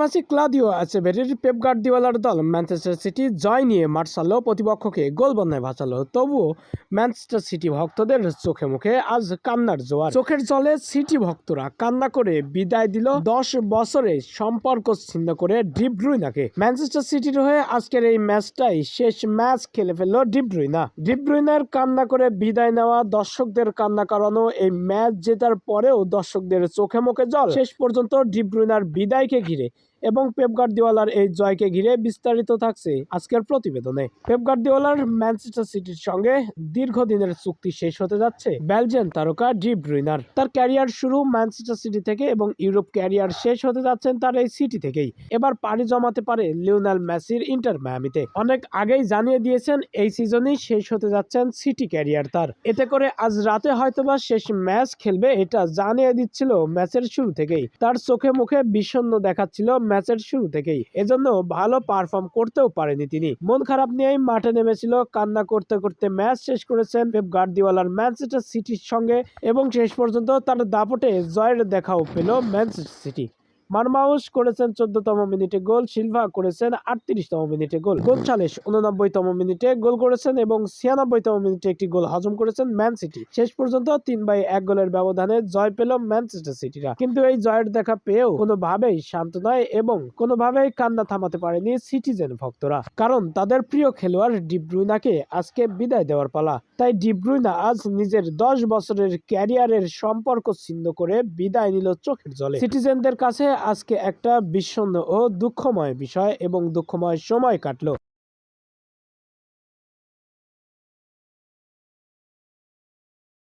ম্যাচে ক্লাদিও আচেবেরির পেপগার্ড দিওয়ালার দল Manchester city জয় নিয়ে ছাড়ল প্রতিপক্ষকে গোল বন্যায় বাঁচালো তবুও ম্যানচেস্টার সিটি ভক্তদের চোখে মুখে আজ কান্নার জোয়ার। চোখের জলে সিটি ভক্তরা কান্না করে বিদায় দিল দশ বছরে সম্পর্ক ছিন্ন করে ডিব্রুইনাকে ম্যানচেস্টার সিটির হয়ে আজকের এই ম্যাচটাই শেষ ম্যাচ খেলে ফেলল ডিব্রুইনা ডিব্রুইনার কান্না করে বিদায় নেওয়া দর্শকদের কান্না করানো এই ম্যাচ জেতার পরেও দর্শকদের চোখে মুখে জল। শেষ পর্যন্ত ডিব্রুইনার বিদায়কে ঘিরে ধীরে এবং পেপ গার্দিওলার এই জয়কে ঘিরে বিস্তারিত থাকছে আজকের প্রতিবেদনে। পেপ গার্দিওলার ম্যানচেস্টার সিটির সঙ্গে দীর্ঘদিনের চুক্তি শেষ হতে যাচ্ছে বেলজিয়ান তারকা ডি ব্রুইনার। তার ক্যারিয়ার শুরু ম্যানচেস্টার সিটি থেকে এবং ইউরোপ ক্যারিয়ার শেষ হতে যাচ্ছেন তার এই সিটি থেকেই। এবার পাড়ি জমাতে পারে লিওনাল মেসির ইন্টার মায়ামিতে। অনেক আগেই জানিয়ে দিয়েছেন এই সিজনই শেষ হতে যাচ্ছেন সিটি ক্যারিয়ার তার। এতে করে আজ রাতে হয়তোবা শেষ ম্যাচ খেলবে এটা জানিয়ে দিচ্ছিল ম্যাচের শুরু থেকেই। তার চোখে মুখে বিষণ্ণ দেখাচ্ছিল ম্যাচের শুরু থেকেই। এজন্য ভালো পারফর্ম করতেও পারেনি তিনি। মন খারাপ নিয়েই মাঠে নেমেছিল। কান্না করতে করতে ম্যাচ শেষ করেছেন পেপ গার্দিওয়ালার ম্যানচেস্টার সিটির সঙ্গে এবং শেষ পর্যন্ত তার দাপটে জয়ের দেখাও পেল ম্যানচেস্টার সিটি। মারমাউস করেছেন চোদ্দতম মিনিটে গোল, সিলভা করেছেন আটত্রিশতম মিনিটে গোল। গোলচালিশ উননব্বইতম মিনিটে গোল করেছেন এবং ছিয়ানব্বইতম মিনিটে একটি গোল হজম করেছেন ম্যান সিটি। শেষ পর্যন্ত তিন বাই এক গোলের ব্যবধানে জয় পেল ম্যানচেস্টার সিটিরা। কিন্তু এই জয়ের দেখা পেয়েও কোনোভাবেই শান্ত নয় এবং কোনোভাবেই কান্না থামাতে পারেনি সিটিজেন ভক্তরা। কারণ তাদের প্রিয় খেলোয়াড় ডিব্রুইনাকে আজকে বিদায় দেওয়ার পালা। তাই ডিব্রুইনা আজ নিজের দশ বছরের ক্যারিয়ারের সম্পর্ক ছিন্ন করে বিদায় নিল চোখের জলে। সিটিজেনদের কাছে আজকে একটা বিষণ্ণ ও দুঃখময় বিষয় এবং দুঃখময় সময় কাটলো।